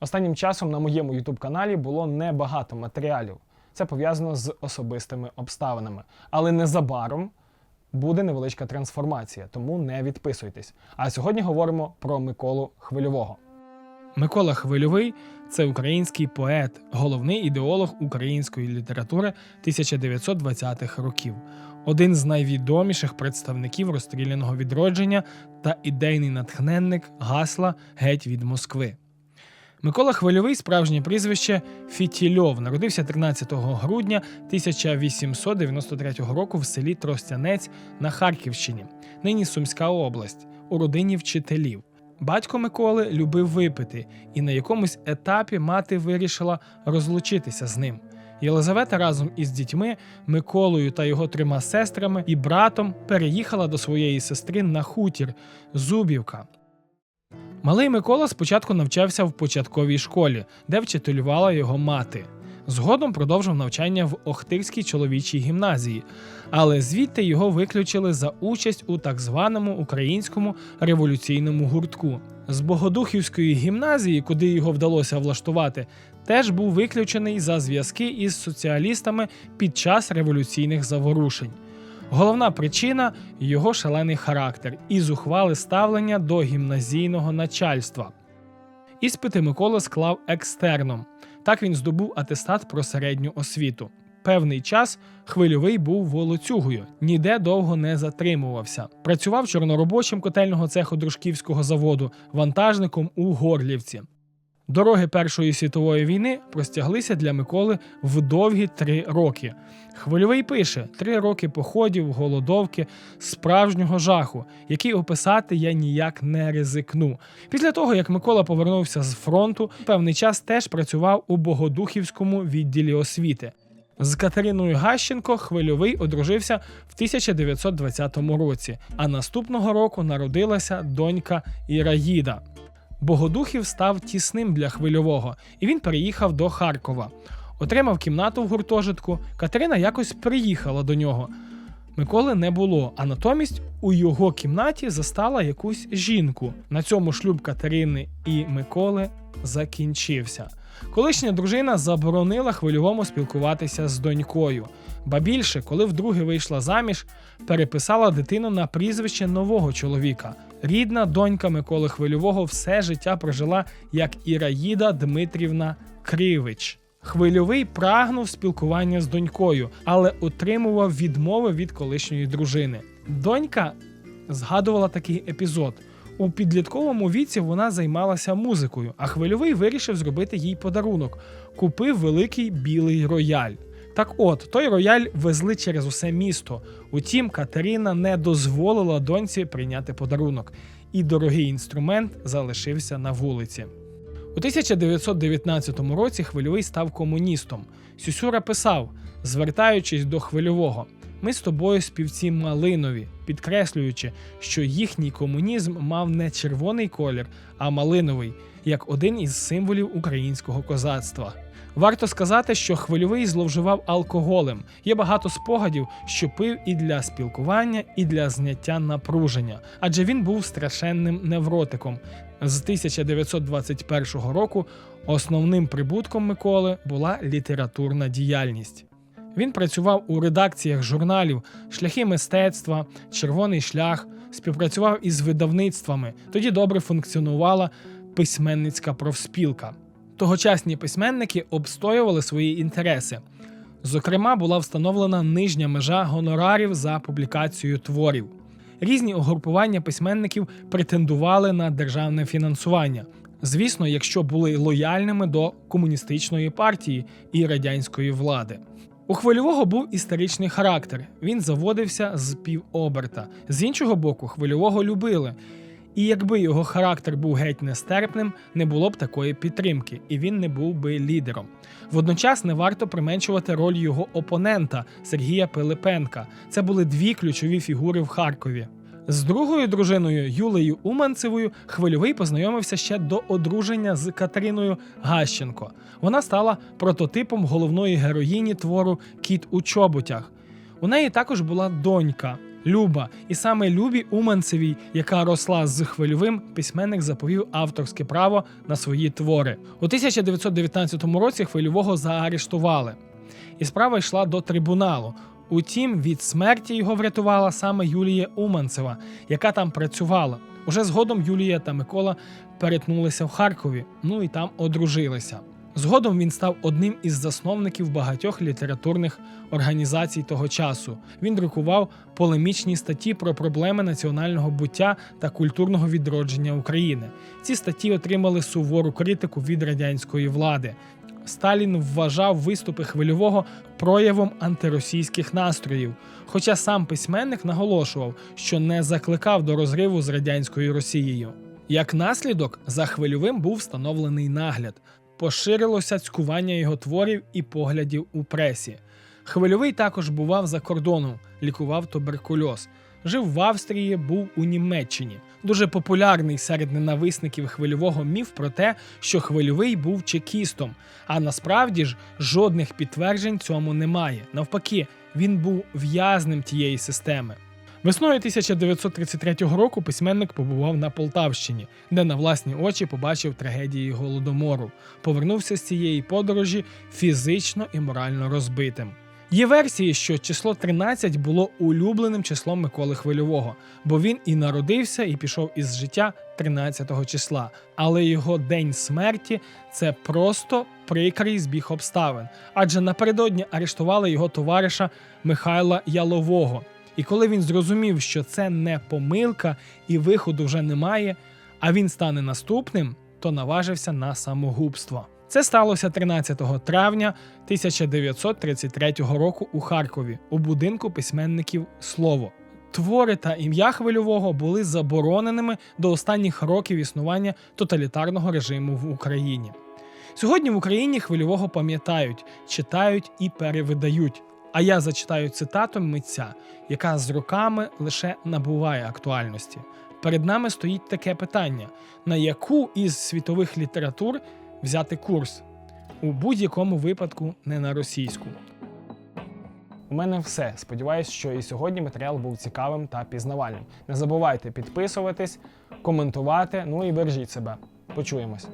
Останнім часом на моєму youtube каналі було небагато матеріалів. Це пов'язано з особистими обставинами. Але незабаром буде невеличка трансформація, тому не відписуйтесь. А сьогодні говоримо про Миколу Хвильового. Микола Хвильовий це український поет, головний ідеолог української літератури 1920-х років, один з найвідоміших представників розстріляного відродження та ідейний натхненник гасла Геть від Москви. Микола Хвильовий, справжнє прізвище Фітільов, народився 13 грудня 1893 року в селі Тростянець на Харківщині, нині Сумська область, у родині вчителів. Батько Миколи любив випити, і на якомусь етапі мати вирішила розлучитися з ним. Єлизавета разом із дітьми, Миколою та його трьома сестрами і братом переїхала до своєї сестри на хутір Зубівка. Малий Микола спочатку навчався в початковій школі, де вчителювала його мати. Згодом продовжив навчання в Охтирській чоловічій гімназії, але звідти його виключили за участь у так званому українському революційному гуртку. З Богодухівської гімназії, куди його вдалося влаштувати, теж був виключений за зв'язки із соціалістами під час революційних заворушень. Головна причина його шалений характер і зухвале ставлення до гімназійного начальства. Іспити Микола склав екстерном. Так він здобув атестат про середню освіту. Певний час хвильовий був волоцюгою, ніде довго не затримувався. Працював чорноробочим котельного цеху дружківського заводу, вантажником у Горлівці. Дороги Першої світової війни простяглися для Миколи в довгі три роки. Хвильовий пише: три роки походів, голодовки, справжнього жаху, який описати я ніяк не ризикну. Після того, як Микола повернувся з фронту, певний час теж працював у Богодухівському відділі освіти. З Катериною Гащенко Хвильовий одружився в 1920 році, а наступного року народилася донька Іраїда. Богодухів став тісним для хвильового, і він переїхав до Харкова. Отримав кімнату в гуртожитку. Катерина якось приїхала до нього. Миколи не було, а натомість у його кімнаті застала якусь жінку. На цьому шлюб Катерини і Миколи закінчився. Колишня дружина заборонила хвильовому спілкуватися з донькою. Ба більше, коли вдруге вийшла заміж, переписала дитину на прізвище нового чоловіка. Рідна донька Миколи Хвильового все життя прожила як Іраїда Дмитрівна Кривич. Хвильовий прагнув спілкування з донькою, але отримував відмови від колишньої дружини. Донька згадувала такий епізод. У підлітковому віці вона займалася музикою, а хвильовий вирішив зробити їй подарунок. Купив великий білий рояль. Так от, той рояль везли через усе місто. Утім, Катерина не дозволила доньці прийняти подарунок, і дорогий інструмент залишився на вулиці. У 1919 році хвильовий став комуністом. Сюсюра писав, звертаючись до хвильового: ми з тобою співці малинові, підкреслюючи, що їхній комунізм мав не червоний колір, а малиновий, як один із символів українського козацтва. Варто сказати, що хвильовий зловживав алкоголем. Є багато спогадів, що пив і для спілкування, і для зняття напруження, адже він був страшенним невротиком. З 1921 року основним прибутком Миколи була літературна діяльність. Він працював у редакціях журналів Шляхи мистецтва, Червоний шлях, співпрацював із видавництвами. Тоді добре функціонувала письменницька профспілка. Тогочасні письменники обстоювали свої інтереси. Зокрема, була встановлена нижня межа гонорарів за публікацію творів. Різні угрупування письменників претендували на державне фінансування. Звісно, якщо були лояльними до комуністичної партії і радянської влади. У хвильового був історичний характер. Він заводився з півоберта. З іншого боку, хвильового любили. І якби його характер був геть нестерпним, не було б такої підтримки, і він не був би лідером. Водночас не варто применшувати роль його опонента Сергія Пилипенка. Це були дві ключові фігури в Харкові. З другою дружиною Юлею Уманцевою хвильовий познайомився ще до одруження з Катериною Гащенко. Вона стала прототипом головної героїні твору Кіт у чоботях. У неї також була донька Люба. І саме Любі Уманцевій, яка росла з хвильовим, письменник заповів авторське право на свої твори. У 1919 році хвильового заарештували, і справа йшла до трибуналу. Утім, від смерті його врятувала саме Юлія Уманцева, яка там працювала. Уже згодом Юлія та Микола перетнулися в Харкові, ну і там одружилися. Згодом він став одним із засновників багатьох літературних організацій того часу. Він друкував полемічні статті про проблеми національного буття та культурного відродження України. Ці статті отримали сувору критику від радянської влади. Сталін вважав виступи хвильового проявом антиросійських настроїв, хоча сам письменник наголошував, що не закликав до розриву з радянською Росією. Як наслідок, за хвильовим був встановлений нагляд, поширилося цькування його творів і поглядів у пресі. Хвильовий також бував за кордоном, лікував туберкульоз. Жив в Австрії, був у Німеччині. Дуже популярний серед ненависників хвильового міф про те, що хвильовий був чекістом. А насправді ж жодних підтверджень цьому немає. Навпаки, він був в'язнем тієї системи. Весною 1933 року письменник побував на Полтавщині, де на власні очі побачив трагедії голодомору. Повернувся з цієї подорожі фізично і морально розбитим. Є версії, що число 13 було улюбленим числом Миколи Хвильового, бо він і народився, і пішов із життя 13 числа. Але його день смерті це просто прикрий збіг обставин, адже напередодні арештували його товариша Михайла Ялового. І коли він зрозумів, що це не помилка і виходу вже немає, а він стане наступним, то наважився на самогубство. Це сталося 13 травня 1933 року у Харкові у будинку письменників Слово. Твори та ім'я хвильового були забороненими до останніх років існування тоталітарного режиму в Україні. Сьогодні в Україні хвильового пам'ятають, читають і перевидають. А я зачитаю цитату митця, яка з роками лише набуває актуальності. Перед нами стоїть таке питання: на яку із світових літератур взяти курс? У будь-якому випадку не на російську. У мене все. Сподіваюсь, що і сьогодні матеріал був цікавим та пізнавальним. Не забувайте підписуватись, коментувати, ну і бережіть себе. Почуємось.